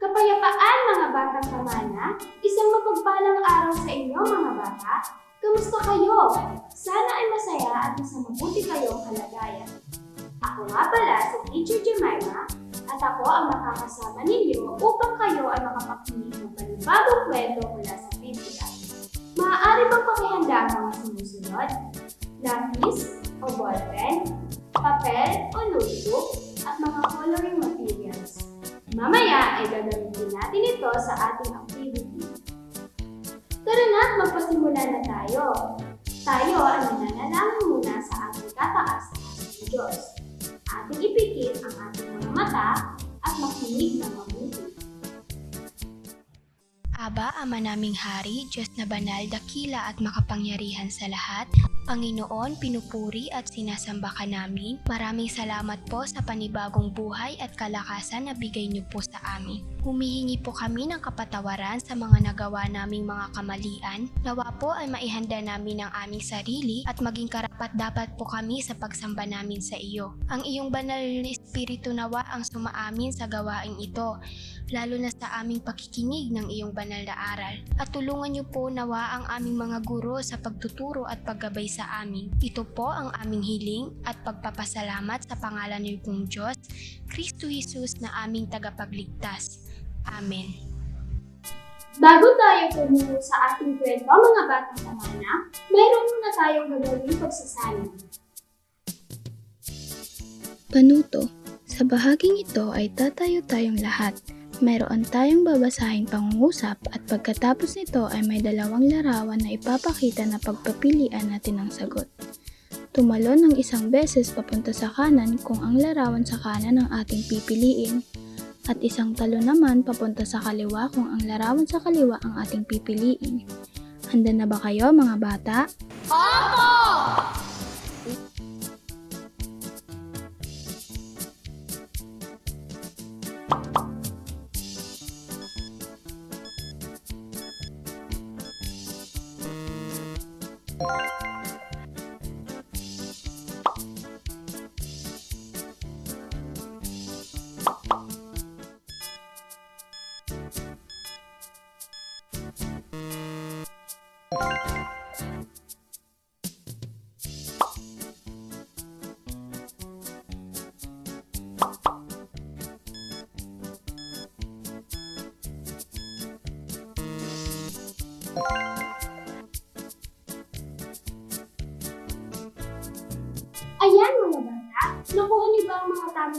Kapayapaan mga batang pamana, isang mapagpalang araw sa inyo mga bata. Kamusta kayo? Sana ay masaya at nasa mabuti kayong kalagayan. Ako nga pala si Teacher Jemima at ako ang makakasama ninyo upang kayo ay makapakinig ng panibagong kwento mula sa Biblia. Maaari bang pakihanda ang mga sumusunod? Lapis o ballpen, papel o notebook, at mga coloring materials. Mamaya ay gagamitin natin ito sa ating activity. Tara na, magpasimula na tayo. Tayo ay mananalangin muna sa ating kataas na ng Diyos. Ating ipikit ang ating mga mata at makinig ng mabuti. Aba, Ama naming Hari, Diyos na banal, dakila at makapangyarihan sa lahat, Panginoon, pinupuri at sinasamba ka namin. Maraming salamat po sa panibagong buhay at kalakasan na bigay niyo po sa amin. Humihingi po kami ng kapatawaran sa mga nagawa naming mga kamalian. Nawa po ay maihanda namin ang aming sarili at maging karapat dapat po kami sa pagsamba namin sa iyo. Ang iyong banal na espiritu nawa ang sumaamin sa gawaing ito lalo na sa aming pakikinig ng iyong banal na aral. At tulungan niyo po nawa ang aming mga guro sa pagtuturo at paggabay sa amin. Ito po ang aming hiling at pagpapasalamat sa pangalan niyo pong Diyos, Kristo Jesus na aming tagapagligtas. Amen. Bago tayo pumunta sa ating kwento mga batang pamana, mayroon muna tayong gagawin pagsasanay. Panuto, sa bahaging ito ay tatayo tayong lahat. Mayroon tayong babasahing pangungusap at pagkatapos nito ay may dalawang larawan na ipapakita na pagpapilian natin ng sagot. Tumalon ng isang beses papunta sa kanan kung ang larawan sa kanan ang ating pipiliin at isang talon naman papunta sa kaliwa kung ang larawan sa kaliwa ang ating pipiliin. Handa na ba kayo mga bata? Ayan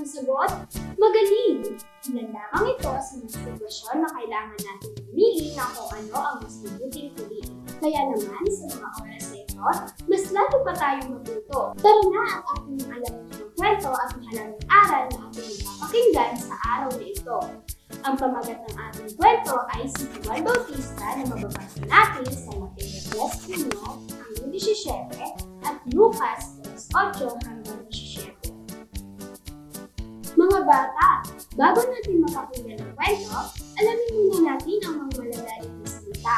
tamang sagot? Magaling! Ilan ito sa mga sitwasyon na kailangan natin pumili ng kung ano ang mas mabuting piliin. Kaya naman sa mga oras na ito, mas lalo pa tayong matuto. Tara na at ating alamin ng kwento at mahalagang aral na ating mapapakinggan sa araw na ito. Ang pamagat ng ating kwento ay si Juan Bautista na mababasa natin sa Mateo 10.1 hanggang 17 at Lucas 8 hanggang 17. Bata, bago natin mapakinggan ang kwento, alamin muna natin ang mga malalalim na salita.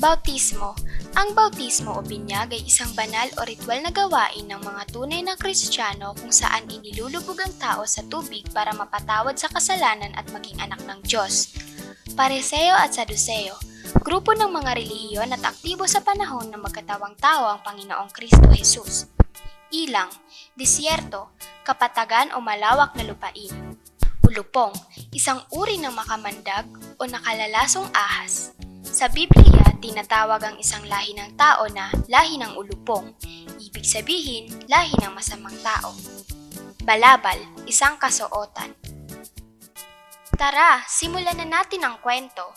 Bautismo. Ang bautismo o binyag ay isang banal o ritual na gawain ng mga tunay na Kristiyano kung saan inilulubog ang tao sa tubig para mapatawad sa kasalanan at maging anak ng Diyos. Pareseo at Saduseo, grupo ng mga relihiyon at aktibo sa panahon na magkatawang tao ang Panginoong Kristo Jesus. Ilang, disyerto, kapatagan o malawak na lupain. Ulupong, isang uri ng makamandag o nakalalasong ahas. Sa Biblia, tinatawag ang isang lahi ng tao na lahi ng ulupong. Ibig sabihin, lahi ng masamang tao. Balabal, isang kasuotan. Tara, simulan na natin ang kwento.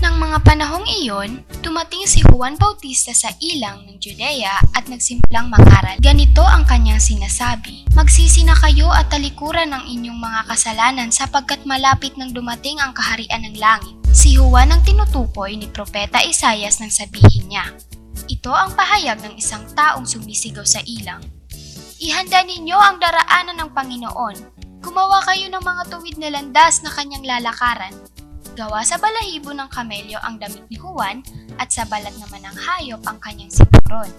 Nang mga panahong iyon, dumating si Juan Bautista sa ilang ng Judea at nagsimulang mangaral. Ganito ang kanyang sinasabi, Magsisi na kayo at talikuran ng inyong mga kasalanan sapagkat malapit nang dumating ang kaharian ng langit. Si Juan ang tinutukoy ni Propeta Isayas nang sabihin niya, Ito ang pahayag ng isang taong sumisigaw sa ilang. Ihanda ninyo ang daraanan ng Panginoon. Gumawa kayo ng mga tuwid na landas na kanyang lalakaran. Gawa sa balahibo ng kamelyo ang damit ni Juan at sa balat naman ng hayop ang kanyang sipuron.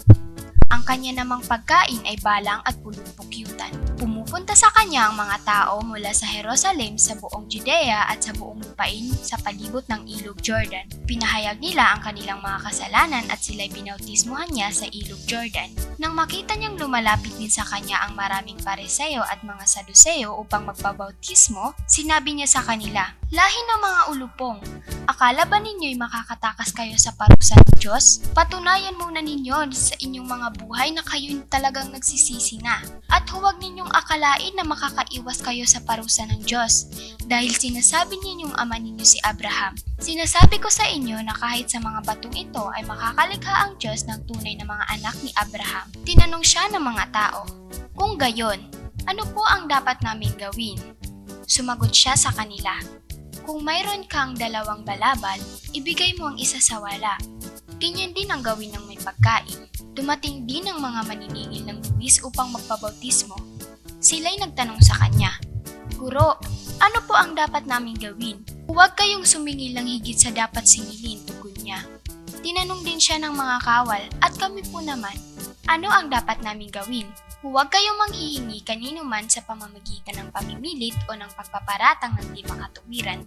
Ang kanya namang pagkain ay balang at pulupok-yutan. Pumupunta sa kanya ang mga tao mula sa Jerusalem sa buong Judea at sa buong lupain sa palibot ng ilog Jordan. Pinahayag nila ang kanilang mga kasalanan at sila'y binautismuhan niya sa ilog Jordan. Nang makita niyang lumalapit din sa kanya ang maraming pareseo at mga saduseo upang magpabautismo, sinabi niya sa kanila, Lahi ng mga ulupong, akala ba ninyo'y makakatakas kayo sa parusa ng Diyos? Patunayan muna ninyo sa inyong mga buhay na kayo'y talagang nagsisisi na. At huwag ninyong akalain na makakaiwas kayo sa parusa ng Diyos, dahil sinasabi ninyong ama ninyo si Abraham. Sinasabi ko sa inyo na kahit sa mga batong ito ay makakalikha ang Diyos ng tunay na mga anak ni Abraham. Tinanong siya ng mga tao, Kung gayon, ano po ang dapat namin gawin? Sumagot siya sa kanila, Kung mayroon kang dalawang balabal, ibigay mo ang isa sa wala. Ganyan din ang gawin ng may pagkain. Dumating din ang mga maniningil ng buwis upang magpabautismo. Sila'y nagtanong sa kanya, Guro, ano po ang dapat naming gawin? Huwag kayong sumingil ng higit sa dapat singilin, tugon niya. Tinanong din siya ng mga kawal at kami po naman, ano ang dapat naming gawin? Huwag kayong manghihingi kanino man sa pamamagitan ng pamimilit o ng pagpaparatang ng di makatuwiran.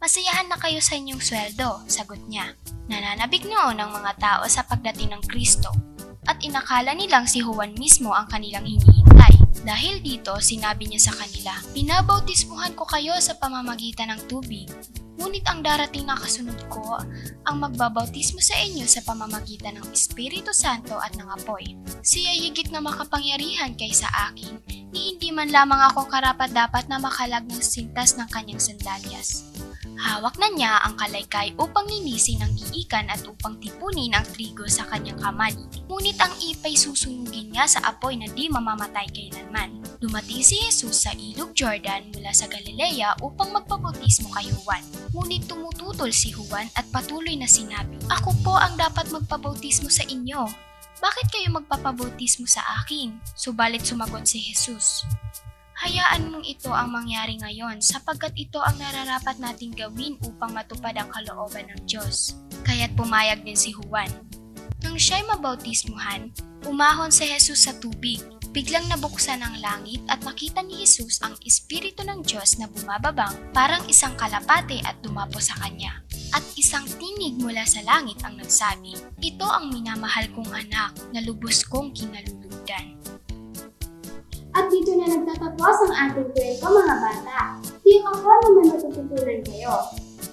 Masayahan na kayo sa inyong sweldo, sagot niya. Nananabik noon ang mga tao sa pagdating ng Kristo at inakala nilang si Juan mismo ang kanilang hinihintay. Dahil dito, sinabi niya sa kanila, Pinabautismuhan ko kayo sa pamamagitan ng tubig. Ngunit ang darating na kasunod ko ang magbabautismo sa inyo sa pamamagitan ng Espiritu Santo at ng apoy. Siya higit na makapangyarihan kaysa akin, ni hindi man lamang ako karapat dapat na makalag ng sintas ng kanyang sandalyas. Hawak na niya ang kalaykay upang linisin ang giikan at upang tipunin ang trigo sa kanyang kamay. Ngunit ang ipay susunugin niya sa apoy na di mamamatay kailanman. Dumating si Jesus sa ilog Jordan mula sa Galilea upang magpabautismo kay Juan. Ngunit tumututol si Juan at patuloy na sinabi, Ako po ang dapat magpabautismo sa inyo. Bakit kayo magpapabautismo sa akin? Subalit sumagot si Jesus, Hayaan mong ito ang mangyari ngayon sapagkat ito ang nararapat nating gawin upang matupad ang kalooban ng Diyos. Kaya't pumayag din si Juan. Nang siya'y mabautismuhan, umahon si Jesus sa tubig. Biglang nabuksan ang langit at nakita ni Jesus ang Espiritu ng Diyos na bumababang parang isang kalapate at dumapo sa kanya. At isang tinig mula sa langit ang nagsabi, Ito ang minamahal kong anak na lubos kong kinalulugdan. At dito na nagtatapos ang ating kwento mga bata. Tiyak ako na may matututunan kayo.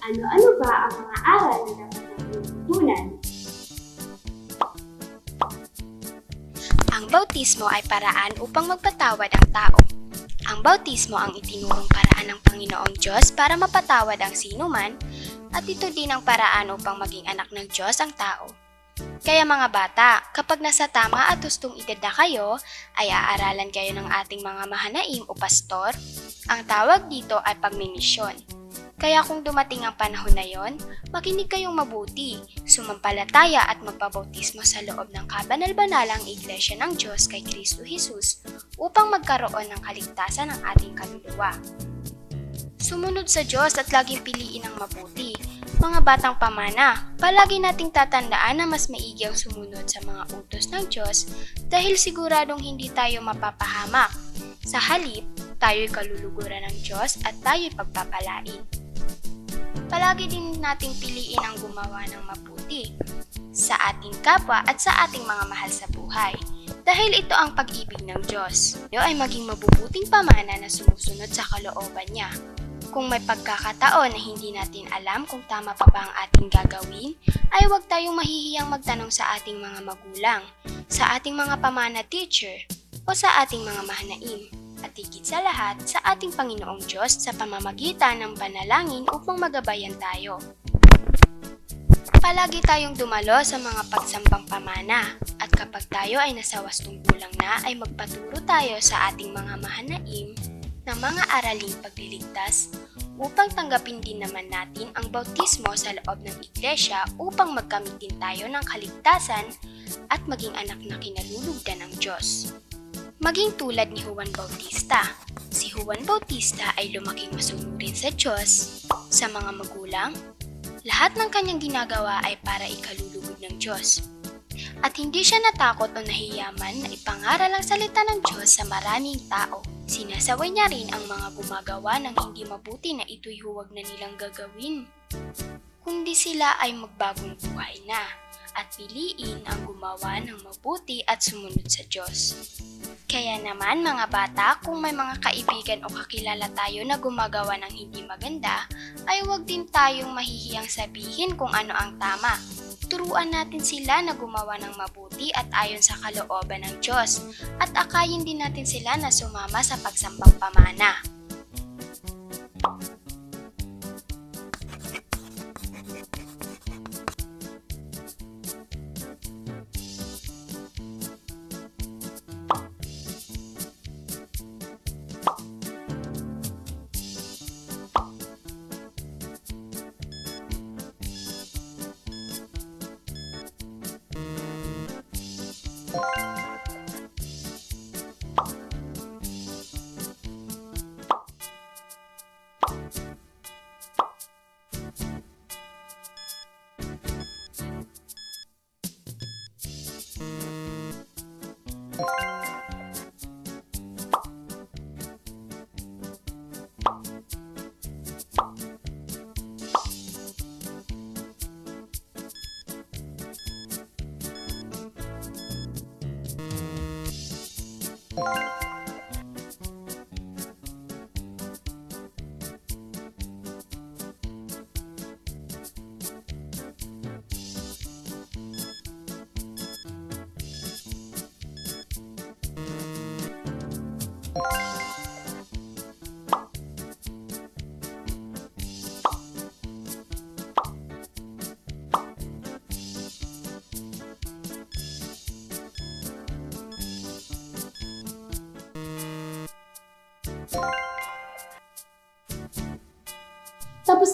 Ano-ano ba ang mga aral na dapat natin? Ang bautismo ay paraan upang magpatawad ang tao. Ang bautismo ang itinurong paraan ng Panginoong Diyos para mapatawad ang sinuman at ito din ang paraan upang maging anak ng Diyos ang tao. Kaya mga bata, kapag nasa tama at hustong edad na kayo, ay aaralan kayo ng ating mga mahanaim o pastor. Ang tawag dito ay pagmimisyon. Kaya kung dumating ang panahon na yon, makinig kayong mabuti, sumampalataya at magpabautismo sa loob ng kabanal-banalang Iglesia ng Diyos kay Kristo Jesus upang magkaroon ng kaligtasan ng ating kaluluwa. Sumunod sa Diyos at laging piliin ang mabuti. Mga batang pamana, palagi nating tatandaan na mas maigi ang sumunod sa mga utos ng Diyos dahil siguradong hindi tayo mapapahamak. Sa halip, tayo'y kaluluguran ng Diyos at tayo'y pagpapalain. Palagi din nating piliin ang gumawa ng mabuti sa ating kapwa at sa ating mga mahal sa buhay. Dahil ito ang pag-ibig ng Diyos. Ito ay maging mabubuting pamana na sumusunod sa kalooban niya. Kung may pagkakataon na hindi natin alam kung tama pa ba ang ating gagawin, ay huwag tayong mahihiyang magtanong sa ating mga magulang, sa ating mga pamana teacher, o sa ating mga mahanaim. At higit sa lahat, sa ating Panginoong Diyos sa pamamagitan ng panalangin upang magabayan tayo. Palagi tayong dumalo sa mga pagsambang pamana at kapag tayo ay nasa wastong gulang na ay magpaturo tayo sa ating mga mahanaim ng mga araling pagliligtas upang tanggapin din naman natin ang bautismo sa loob ng iglesia upang magkamit din tayo ng kaligtasan at maging anak na kinalulugdan ng Diyos. Maging tulad ni Juan Bautista. Si Juan Bautista ay lumaking masunurin sa Diyos, sa mga magulang, lahat ng kanyang ginagawa ay para ikalulugod ng Diyos. At hindi siya natakot o nahiyaman na ipangaral ang salita ng Diyos sa maraming tao. Sinasaway niya rin ang mga gumagawa ng hindi mabuti na ito'y huwag na nilang gagawin. Kundi sila ay magbagong buhay na at piliin ang gumawa ng mabuti at sumunod sa Diyos. Kaya naman mga bata, kung may mga kaibigan o kakilala tayo na gumagawa ng hindi maganda, ay huwag din tayong mahihiyang sabihin kung ano ang tama. Turuan natin sila na gumawa ng mabuti at ayon sa kalooban ng Diyos. At akayin din natin sila na sumama sa pagsambang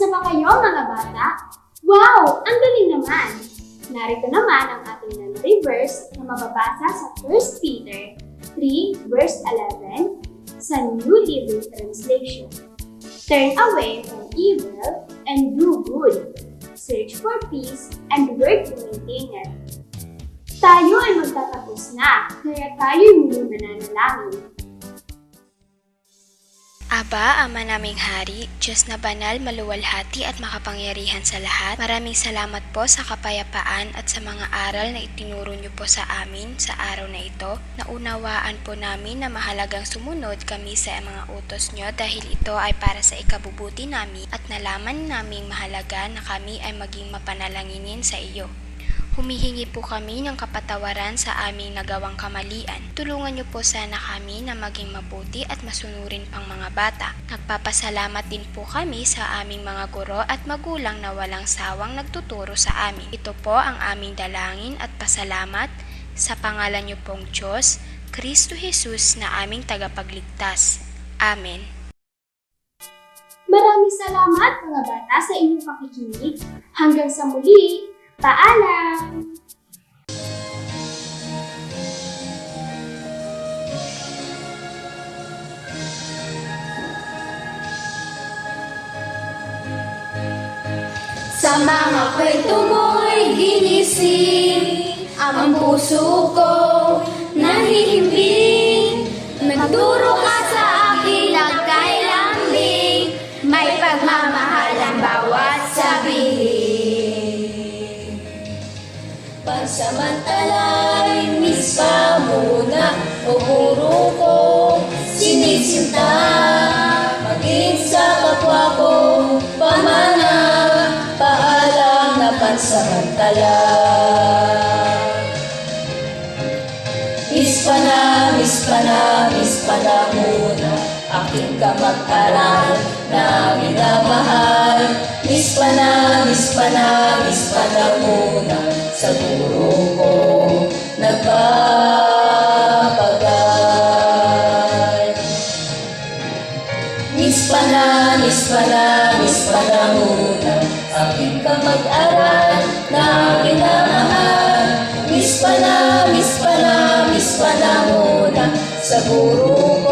na ba kayo mga bata? Wow! Ang galing naman! Narito naman ang ating memory verse na mababasa sa 1 Peter 3 verse 11 sa New Living Translation. Turn away from evil and do good. Search for peace and work to maintain it. Tayo ay magtatapos na, kaya tayo muli mananalangin. Aba, Ama naming Hari, Diyos na banal, maluwalhati at makapangyarihan sa lahat, maraming salamat po sa kapayapaan at sa mga aral na itinuro niyo po sa amin sa araw na ito. Naunawaan po namin na mahalagang sumunod kami sa mga utos niyo dahil ito ay para sa ikabubuti namin at nalaman naming mahalaga na kami ay maging mapanalanginin sa iyo. Humihingi po kami ng kapatawaran sa aming nagawang kamalian. Tulungan niyo po sana kami na maging mabuti at masunurin pang mga bata. Nagpapasalamat din po kami sa aming mga guro at magulang na walang sawang nagtuturo sa amin. Ito po ang aming dalangin at pasalamat sa pangalan niyo pong Diyos, Kristo Jesus na aming tagapagligtas. Amen. Maraming salamat mga bata sa inyong pakikinig. Hanggang sa muli, paalam! Sa mga kwento mo'y ginising Ang puso ko nahihimbing Nagturo panahon Aking kamag-aral na minamahal. Miss pa na, miss pa na, miss na muna Sa guro ko. Nagbabago sa puro